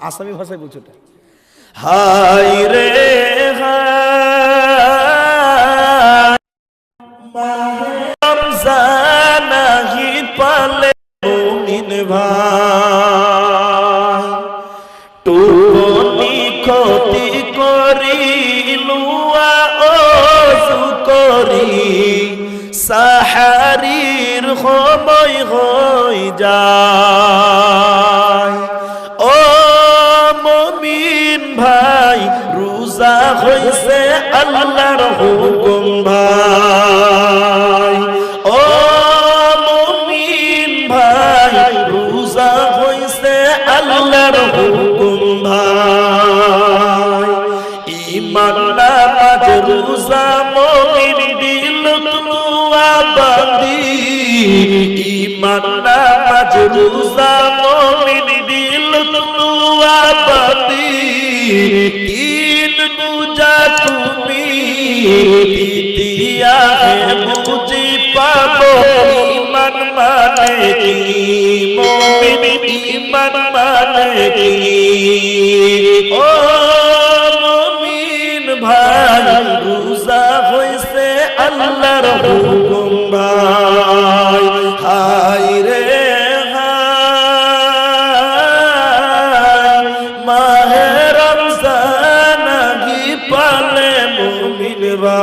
আসামি ভাষায় বলছো ওটা হাই রে, হায়। পালে মুমিন ভাই। টুপনি ক্ষতি করি লুয়া ওসু করি। সাহারির সময় হই যায় হইছে আল্লাহর হুকুম, ভাই। ও মমিন ভাই, রোজা হইছে আল্লাহর হুকুম, ভাই। ইমান নামাজ রোজা মমিন দিল তুয়া বান্দি। ইমান রোজা মমিন বুঝি পাব। ইমান মানে কি? মুমিন ইমান মানে কি? ও মুমিন ভাই, রোজা হইছে আল্লাহর মিলবা